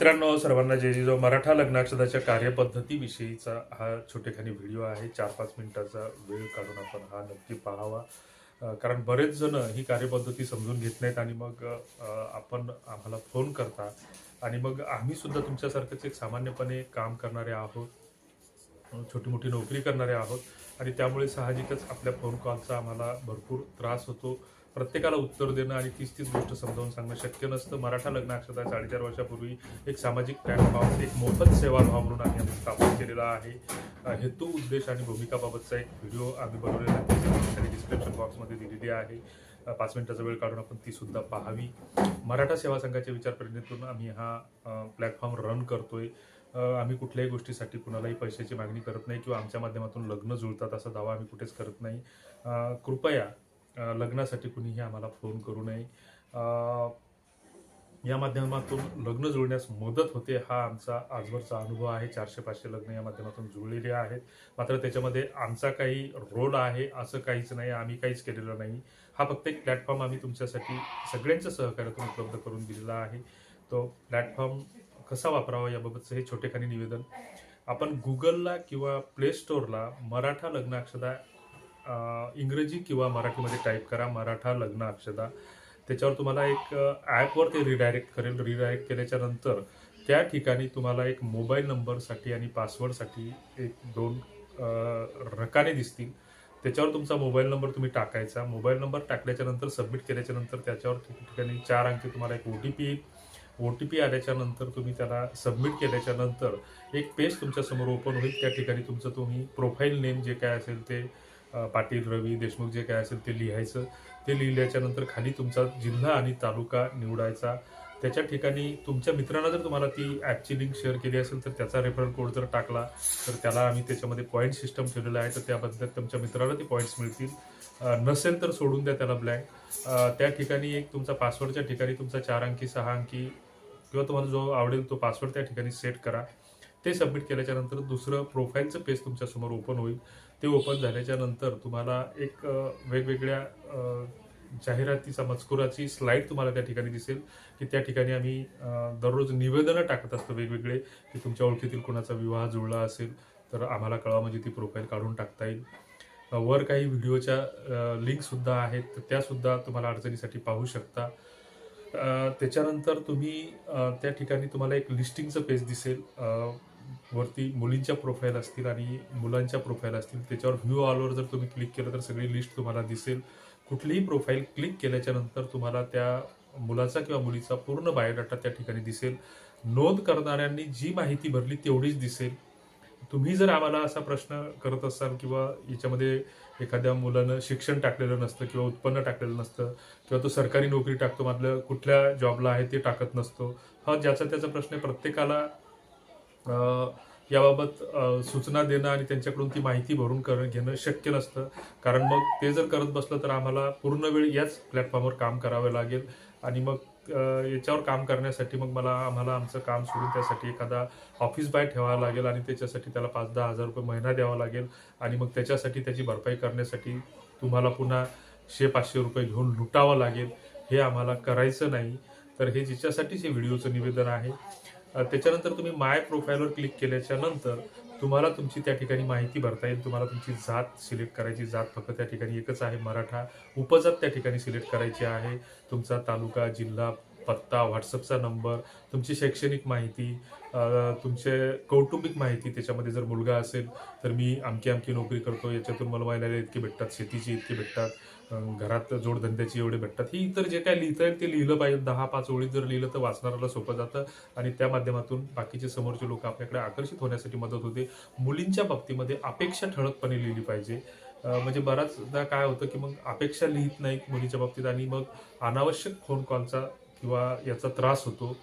मित्रांनो सर्वांना जय जिजाऊ मराठा लग्नाक्षदाच्या कार्यपद्धतीविषयीचा हा छोटेखानी व्हिडिओ आहे. चार पाच मिनिटाचा वेळ काढून आपण हा नक्की पाहावा. कारण बरेच जण ही कार्यपद्धती समजून घेत नाहीत आणि मग आपण आम्हाला फोन करता आणि मग आम्ही सुद्धा तुमच्यासारखंच एक सामान्यपणे काम करणारे आहोत छोटी मोठी नोकरी करणारे आहोत आणि त्यामुळे साहजिकच आपल्या फोन कॉलचा आम्हाला भरपूर त्रास होतो. प्रत्येकाला उत्तर देणं आणि तीच तीच गोष्ट समजावून सांगणं शक्य नसतं. मराठा लग्न अक्षता साडेचार वर्षापूर्वी एक सामाजिक प्लॅटफॉर्म एक मोफत सेवाभाव म्हणून आम्ही आम्ही स्थापन केलेला आहे. हेतू उद्देश आणि भूमिकाबाबतचा एक व्हिडिओ आम्ही बनवलेला आहे. डिस्क्रिप्शन बॉक्समध्ये दिलेली आहे. पाच मिनिटाचा वेळ काढून आपण ती सुद्धा पाहावी. मराठा सेवा संघाच्या विचारप्रेरणेतून आम्ही हा प्लॅटफॉर्म रन करतोय. आम्ही कुठल्याही गोष्टीसाठी कुणालाही पैशाची मागणी करत नाही किंवा आमच्या माध्यमातून लग्न जुळतात असा दावा आम्ही कुठेच करत नाही. कृपया लग्नासाठी कुणीही आम्हाला फोन करू नये. या माध्यमातून लग्न जुळण्यास मदत होते हा आमचा आजवरचा अनुभव आहे. चारशे पाचशे लग्न या माध्यमातून जुळलेले आहेत. मात्र त्याच्यामध्ये आमचा काही रोल आहे असं काहीच नाही आम्ही काहीच केलेलं नाही. हा फक्त एक प्लॅटफॉर्म आम्ही तुमच्यासाठी सगळ्यांच्या सहकार्यातून उपलब्ध करून दिलेला आहे. तो प्लॅटफॉर्म कसा वापरावा याबाबतचं हे छोटेखानी निवेदन. आपण गुगलला किंवा प्ले स्टोअरला मराठा लग्न अक्षदा इंग्रजी किंवा मराठीमध्ये टाईप करा मराठा लग्न अक्षदा. त्याच्यावर तुम्हाला एक ॲपवर ते रिडायरेक्ट करेल. रिडायरेक्ट केल्याच्यानंतर त्या ठिकाणी तुम्हाला एक मोबाईल नंबरसाठी आणि पासवर्डसाठी एक दोन रकाने दिसतील. त्याच्यावर तुमचा मोबाईल नंबर तुम्ही टाकायचा. मोबाईल नंबर टाकल्याच्या नंतर सबमिट केल्याच्यानंतर त्याच्यावर ठिकाणी चार अंकी तुम्हाला एक ओ टी पी येईल ओ टी पी आल्याच्यानंतर तुम्ही त्याला सबमिट केल्याच्यानंतर एक पेज तुमच्यासमोर ओपन होईल. त्या ठिकाणी तुमचं तुम्ही प्रोफाईल नेम जे काय असेल ते पाटील रवी देशमुख जे काय असेल ते लिहायचं. ते लिहिल्याच्या नंतर खाली तुमचा जिल्हा आणि तालुका निवडायचा. त्याच्या ठिकाणी तुमच्या मित्रांना जर तुम्हाला ती ॲपची लिंक शेअर केली असेल तर त्याचा रेफरल कोड जर टाकला तर त्याला आम्ही त्याच्यामध्ये पॉईंट सिस्टम ठेवलेलं आहे. तर त्याबद्दल तुमच्या मित्राला ते पॉईंट्स मिळतील. नसेल तर सोडून द्या त्याला ब्लँक. त्या ठिकाणी एक तुमचा पासवर्डच्या ठिकाणी तुमचा चार अंकी सहा अंकी किंवा तुम्हाला जो आवडेल तो पासवर्ड त्या ठिकाणी सेट करा. ते सबमिट केल्याच्यानंतर दुसरं प्रोफाईलचं पेज तुमच्यासमोर ओपन होईल. ते ओपन झाल्याच्यानंतर तुम्हाला एक वेगवेगळ्या जाहिरातीचा मजकुराची स्लाईड तुम्हाला त्या ठिकाणी दिसेल की त्या ठिकाणी आम्ही दररोज निवेदनं टाकत असतो वेगवेगळे की तुमच्या ओळखीतील कोणाचा विवाह जुळला असेल तर आम्हाला कळवा म्हणजे ती प्रोफाईल काढून टाकता येईल. वर काही व्हिडिओच्या लिंकसुद्धा आहेत तर त्यासुद्धा तुम्हाला अडचणीसाठी पाहू शकता. त्याच्यानंतर तुम्ही त्या ठिकाणी तुम्हाला एक लिस्टिंगचं पेज दिसेल. वरती मुलींच्या प्रोफाईल असतील आणि मुलांच्या प्रोफाईल असतील त्याच्यावर व्ह्यू ऑलवर जर तुम्ही क्लिक केलं तर सगळी लिस्ट तुम्हाला दिसेल. कुठलीही प्रोफाईल क्लिक केल्याच्यानंतर तुम्हाला त्या मुलाचा किंवा मुलीचा पूर्ण बायोडाटा त्या ठिकाणी दिसेल. नोंद करणाऱ्यांनी जी माहिती भरली तेवढीच दिसेल. तुम्ही जर आम्हाला असा प्रश्न करत असाल किंवा याच्यामध्ये एखाद्या मुलानं शिक्षण टाकलेलं नसतं किंवा उत्पन्न टाकलेलं नसतं किंवा तो सरकारी नोकरी टाकतो मधलं कुठल्या जॉबला आहे ते टाकत नसतो हा ज्याचा त्याचा प्रश्न प्रत्येकाला याबाबत सूचना देणं आणि त्यांच्याकडून ती माहिती भरून कर घेणं शक्य नसतं. कारण मग ते जर करत बसलं तर आम्हाला पूर्ण वेळ याच प्लॅटफॉर्मवर काम करावं लागेल. आणि मग याच्यावर काम करण्यासाठी मग मला आम्हाला आमचं काम सोडून त्यासाठी एखादा ऑफिस बाय ठेवावा लागेल आणि त्याच्यासाठी त्याला पाच दहा हजार रुपये महिना द्यावा लागेल. आणि मग त्याच्यासाठी त्याची भरपाई करण्यासाठी तुम्हाला पुन्हा शे पाचशे रुपये घेऊन लुटावं लागेल. हे आम्हाला करायचं नाही. तर हे जिच्यासाठीच हे व्हिडिओचं निवेदन आहे. त्याच्यानंतर तुम्ही माय प्रोफाईलवर क्लिक केल्याच्यानंतर तुम्हाला तुमची त्या ठिकाणी माहिती भरता येईल. तुम्हाला तुमची जात सिलेक्ट करायची. जात फक्त त्या ठिकाणी एकच आहे मराठा. उपजात त्या ठिकाणी सिलेक्ट करायची आहे. तुमचा तालुका जिल्हा पत्ता व्हॉट्सअपचा नंबर तुमची शैक्षणिक माहिती तुमचे कौटुंबिक माहिती त्याच्यामध्ये जर मुलगा असेल तर मी आमकी आमकी नोकरी करतो. याच्यातून मला महिन्याला इतके भेटतात शेतीची इतके भेटतात. घरात जोडधंद्याची एवढे भेटतात. ही इतर जे काय लिहिता येईल ते लिहिलं पाहिजे. दहा पाच ओळी जर लिहिलं तर वाचणाऱ्याला सोपं जातं आणि त्या माध्यमातून बाकीचे समोरचे लोक आपल्याकडे आकर्षित होण्यासाठी मदत होते. मुलींच्या बाबतीमध्ये अपेक्षा ठळकपणे लिहिली पाहिजे. म्हणजे बऱ्याचदा काय होतं की मग अपेक्षा लिहित नाहीत मुलीच्या बाबतीत आणि मग अनावश्यक फोन कॉलचा किंवा याचा त्रास होतो.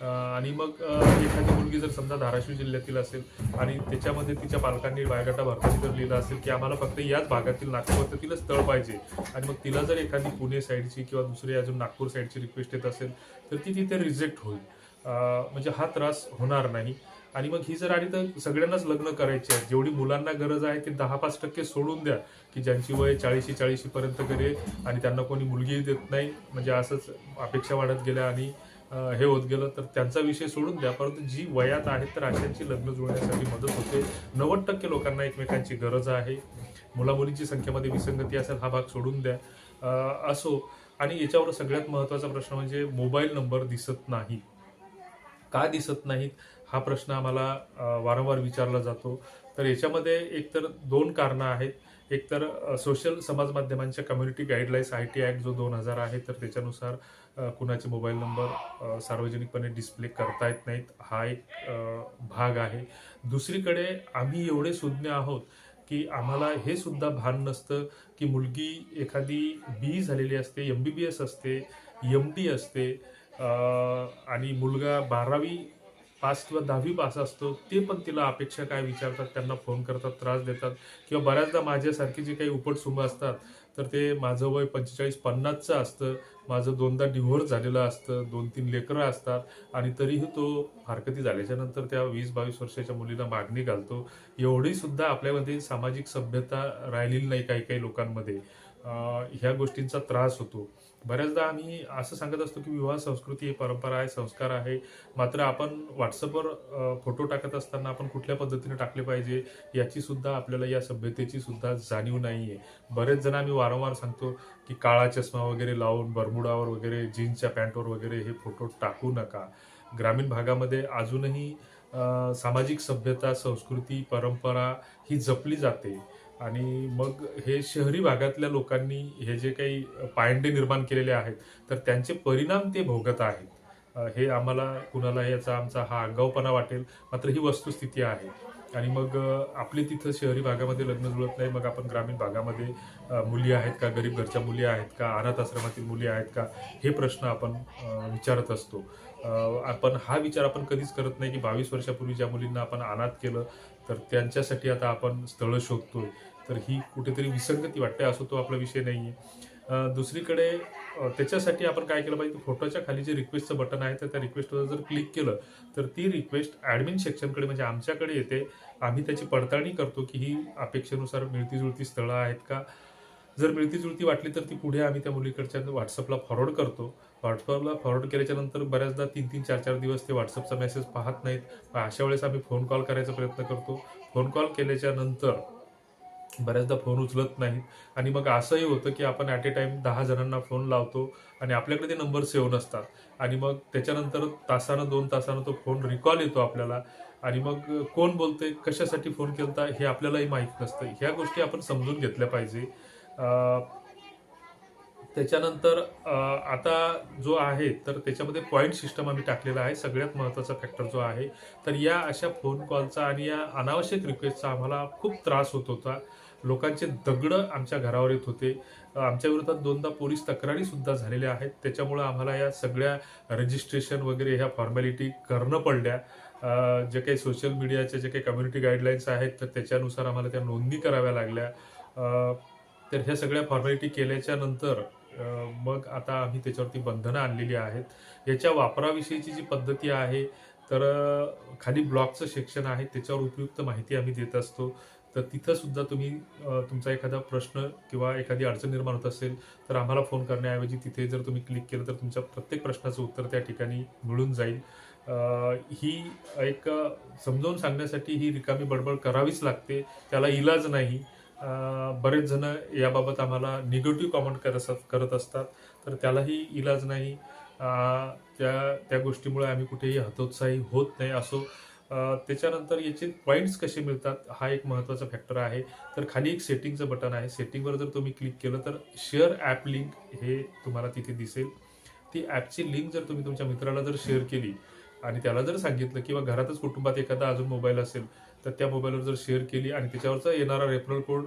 आणि मग एखादी मुलगी जर समजा धाराशिव जिल्ह्यातील असेल आणि त्याच्यामध्ये तिच्या पालकांनी बायोडाटा भरताना जर लिहिलं असेल की आम्हाला फक्त याच भागातील नागपूर तिला स्थळ पाहिजे आणि मग तिला जर एखादी पुणे साईडची किंवा दुसरी अजून नागपूर साईडची रिक्वेस्ट येत असेल तर ती तिथे रिजेक्ट होईल. म्हणजे हा त्रास होणार नाही. आणि मग ही जर आणि तर सगळ्यांनाच लग्न करायची आहे जेवढी मुलांना गरज आहे ती दहा पाच टक्के सोडून द्या की ज्यांची वय चाळीशी चाळीशी पर्यंत करे आणि त्यांना कोणी मुलगी देत नाही. म्हणजे असंच अपेक्षा वाढत गेल्या आणि हे होत गेलं तर त्यांचा विषय सोडून द्या. परंतु जी वयात आहेत तर अशांची लग्न जुळण्यासाठी मदत होते. नव्वद टक्के लोकांना एकमेकांची गरज आहे. मुलामुलींची संख्येमध्ये विसंगती असेल हा भाग सोडून द्या. असो. आणि याच्यावर सगळ्यात महत्त्वाचा प्रश्न म्हणजे मोबाईल नंबर दिसत नाही. का दिसत नाहीत? हा प्रश्न आम्हाला वारंवार विचारला जातो. तर याच्यामध्ये एकतर दोन कारणं आहेत. एकतर सोशल समाज माध्यमांच्या community guidelines I T act जो दोन हजार आहे तर त्याच्यानुसार कुणाचे मोबाईल नंबर सार्वजनिकपणे डिस्प्ले करता येत नाहीत हा एक भाग आहे. दुसरीकडे आम्ही एवढे सुज्ञ आहोत की आम्हाला हे सुद्धा भान नसतं की मुलगी एखादी बी झालेली असते एम बी बी एस असते एम डी असते आणि मुलगा बारावी पास किंवा दहावी पास असतो ते पण तिला अपेक्षा काय विचारतात त्यांना फोन करतात त्रास देतात किंवा बऱ्याचदा माझ्यासारखी जे काही उपटसुंब असतात तर ते माझं वय पंचेचाळीस पन्नासचं असतं. माझं दोनदा डिव्होर्स झालेलं असतं. दोन तीन लेकरं असतात. आणि तरीही तो हरकती झाल्याच्यानंतर त्या वीस बावीस वर्षाच्या मुलीला मागणी घालतो. एवढी सुद्धा आपल्यामध्ये सामाजिक सभ्यता राहिलेली नाही काही काही लोकांमध्ये. ह्या गोष्टींचा त्रास होतो. बऱ्याचदा आम्ही असं सांगत असतो की विवाह संस्कृती ही परंपरा आहे संस्कार आहे. मात्र आपण व्हॉट्सअपवर फोटो टाकत असताना आपण कुठल्या पद्धतीने टाकले पाहिजे याची सुद्धा आपल्याला या सभ्यतेची सुद्धा जाणीव नाही आहे बरेच जण आम्ही वारंवार सांगतो की काळा चष्मा वगैरे लावून बरमुडावर वगैरे जीन्सच्या पॅन्टवर वगैरे हे फोटो टाकू नका. ग्रामीण भागामध्ये अजूनही सामाजिक सभ्यता संस्कृती परंपरा ही जपली जाते. आणि मग हे शहरी भागातल्या लोकांनी हे जे काही पायंडे निर्माण केलेले आहेत तर त्यांचे परिणाम ते भोगत आहेत. हे आम्हाला कुणाला याचा आमचा हा आगाऊपणा वाटेल मात्र ही वस्तुस्थिती आहे. आणि मग आपली तिथं शहरी भागामध्ये लग्न जुळत नाही मग आपण ग्रामीण भागामध्ये मुली आहेत का गरीब घरच्या मुली आहेत का अनाथ आश्रमातील मुली आहेत का हे प्रश्न आपण विचारत असतो. आपण हा विचार आपण कधीच करत नाही की बावीस वर्षापूर्वी ज्या मुलींना आपण अनाथ केलं तर त्यांच्यासाठी आता आपण स्थळं शोधतोय. तर ही कुठेतरी विसंगती वाटते असो तो आपला विषय नाही आहे दुसरीकडे त्याच्यासाठी आपण काय केलं पाहिजे फोटोच्या खाली जे रिक्वेस्टचं बटन आहे तर त्या रिक्वेस्टवर जर क्लिक केलं तर ती रिक्वेस्ट ॲडमिन सेक्शनकडे म्हणजे आमच्याकडे येते. आम्ही त्याची पडताळणी करतो की ही अपेक्षेनुसार मिळती जुळती स्थळं आहेत का? जर मिळती जुळती वाटली तर ती पुढे आम्ही त्या मुलीकडच्या व्हॉट्सअपला फॉरवर्ड करतो. व्हॉट्सअपला फॉरवर्ड केल्याच्यानंतर बऱ्याचदा तीन तीन चार चार दिवस ते व्हॉट्सअपचा मेसेज पाहत नाहीत. अशा वेळेस आम्ही फोन कॉल करायचा प्रयत्न करतो. फोन कॉल केल्याच्यानंतर बऱ्याचदा फोन उचलत नाहीत. आणि मग असंही होतं की आपण ॲट ए टाईम दहा जणांना फोन लावतो आणि आपल्याकडे ते नंबर सेव्ह नसतात. आणि मग त्याच्यानंतर तासानं दोन तासानं तो फोन रिकॉल येतो आपल्याला. आणि मग कोण बोलते कशासाठी फोन केलता हे आपल्यालाही माहीत नसतं. ह्या गोष्टी आपण समजून घेतल्या पाहिजे. त्याच्यानंतर आता जो आहे तर त्याच्यामध्ये पॉईंट सिस्टम आम्ही टाकलेला आहे. सगळ्यात महत्त्वाचा फॅक्टर जो आहे तर या अशा फोन कॉलचा आणि या अनावश्यक रिक्वेस्टचा आम्हाला खूप त्रास होत होता. लोकांचे दगडं आमच्या घरावर येत होते. आमच्या विरोधात दोनदा पोलीस तक्रारीसुद्धा झालेल्या आहेत. त्याच्यामुळं आम्हाला या सगळ्या रजिस्ट्रेशन वगैरे ह्या फॉर्मॅलिटी करणं पडल्या. जे काही सोशल मीडियाचे जे काही कम्युनिटी गाईडलाईन्स आहेत तर त्याच्यानुसार आम्हाला त्या नोंदणी कराव्या लागल्या. तर ह्या सगळ्या फॉर्मॅलिटी केल्याच्यानंतर मग आता आम्ही त्याच्यावरती बंधनं आणलेली आहेत. याच्या वापराविषयीची जी पद्धती आहे तर खाली ब्लॉगचं सेक्शन आहे त्याच्यावर उपयुक्त माहिती आम्ही देत असतो. तर तिथं सुद्धा तुम्ही तुमचा एखादा प्रश्न किंवा एखादी अडचण निर्माण होत असेल तर आम्हाला फोन करण्याऐवजी तिथे जर तुम्ही क्लिक केलं तर तुमच्या प्रत्येक प्रश्नाचं उत्तर त्या ठिकाणी मिळून जाईल. ही एक समजावून सांगण्यासाठी ही रिकामी बडबड करावीच लागते. त्याला इलाज नाही. बरेच जण याबाबत आम्हाला निगेटिव्ह कॉमेंट करत करत असतात. तर त्यालाही इलाज नाही. त्या त्या गोष्टीमुळे आम्ही कुठेही हतोत्साही होत नाही. असो त्याच्यानंतर याचे पॉईंट्स कसे मिळतात हा एक महत्त्वाचा फॅक्टर आहे. तर खाली एक सेटिंगचं बटन आहे. सेटिंगवर जर तुम्ही क्लिक केलं तर शेअर ॲप लिंक हे तुम्हाला तिथे दिसेल. ती ॲपची लिंक जर तुम्ही तुमच्या मित्राला जर शेअर केली आणि त्याला जर सांगितलं किंवा घरातच कुटुंबात एखादा अजून मोबाईल असेल तर त्या मोबाईलवर जर शेअर केली आणि त्याच्यावरचा येणारा रेफरल कोड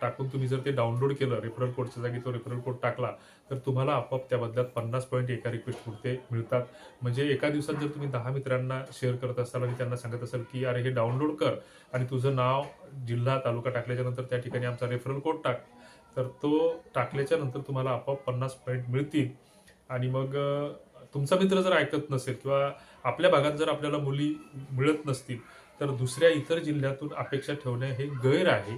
टाकून तुम्ही जर ते डाउनलोड केलं रेफरल कोडच्या जागी तो रेफरल कोड टाकला तर तुम्हाला आपोआप त्या बदल्यात पन्नास पॉईंट एका रिक्वेस्ट पुरते मिळतात. म्हणजे एका दिवसात जर तुम्ही दहा मित्रांना शेअर करत असाल आणि त्यांना सांगत असाल की अरे हे डाउनलोड कर आणि तुझं नाव जिल्हा तालुका टाकल्याच्या नंतर त्या ठिकाणी आमचा रेफरल कोड टाक. तर तो टाकल्याच्या नंतर तुम्हाला आपोआप पन्नास पॉईंट मिळतील. आणि मग तुमचा मित्र जर ऐकत नसेल किंवा आपल्या भागात जर आपल्याला मुली मिळत नसतील तर दुसऱ्या इतर जिल्ह्यातून अपेक्षा ठेवणे हे गैर आहे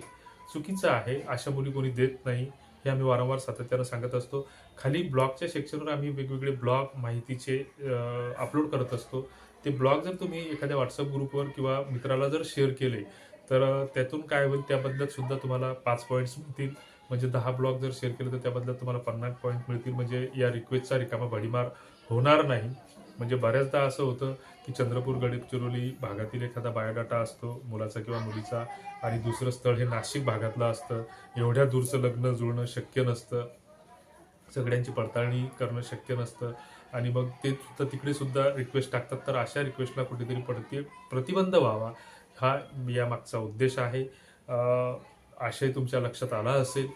चुकीचं आहे अशा मुली कोणी देत नाही हे आम्ही वारंवार सातत्यानं सांगत असतो. खाली ब्लॉगच्या सेक्शनवर आम्ही वेगवेगळे ब्लॉग माहितीचे अपलोड करत असतो. ते ब्लॉग जर तुम्ही एखाद्या व्हॉट्सअप ग्रुपवर किंवा मित्राला जर शेअर केले तर त्यातून काय होईल? त्याबद्दल सुद्धा तुम्हाला पाच पॉईंट्स मिळतील. म्हणजे दहा ब्लॉग जर शेअर केले तर त्याबद्दल तुम्हाला पन्नास पॉईंट मिळतील. म्हणजे या रिक्वेस्टचा रिकामा भडीमार होणार नाही. म्हणजे बऱ्याचदा असं होतं की चंद्रपूर गडचिरोली भागातील एखादा बायोडाटा असतो मुलाचा किंवा मुलीचा आणि दुसरं स्थळ हे नाशिक भागातलं असतं. एवढ्या दूरचं लग्न जुळणं शक्य नसतं. सगळ्यांची पडताळणी करणं शक्य नसतं. आणि मग ते सुद्धा तिकडे सुद्धा रिक्वेस्ट टाकतात तर अशा रिक्वेस्टला कुठेतरी पडते प्रतिबंध व्हावा हा या मागचा उद्देश आहे. आशय तुमच्या लक्षात आला असेल.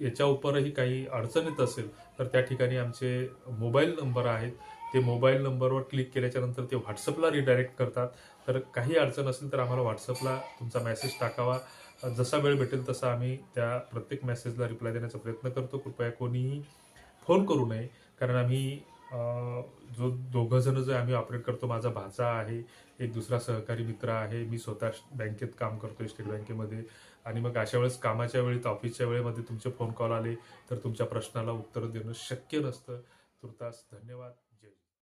याच्या उपरही काही अडचण येत असेल तर त्या ठिकाणी आमचे मोबाईल नंबर आहेत. ते मोबाईल नंबरवर क्लिक केल्याच्यानंतर ते व्हॉट्सअपला रिडायरेक्ट करतात. तर काही अडचण असेल तर आम्हाला व्हॉट्सअपला तुमचा मेसेज टाकावा. जसा वेळ भेटेल तसा आम्ही त्या प्रत्येक मेसेजला रिप्लाय देण्याचा प्रयत्न करतो. कृपया कोणीही फोन करू नये. कारण आम्ही जो दोघंजणं जे आम्ही ऑपरेट करतो माझा भाचा आहे एक दुसरा सहकारी मित्र आहे मी स्वतः बँकेत काम करतो स्टेट बँकेमध्ये. आणि मग अशा वेळेस कामाच्या वेळेत ऑफिसच्या वेळेमध्ये तुमचे फोन कॉल आले तर तुमच्या प्रश्नाला उत्तर देणं शक्य नसतं. तुर्तास धन्यवाद.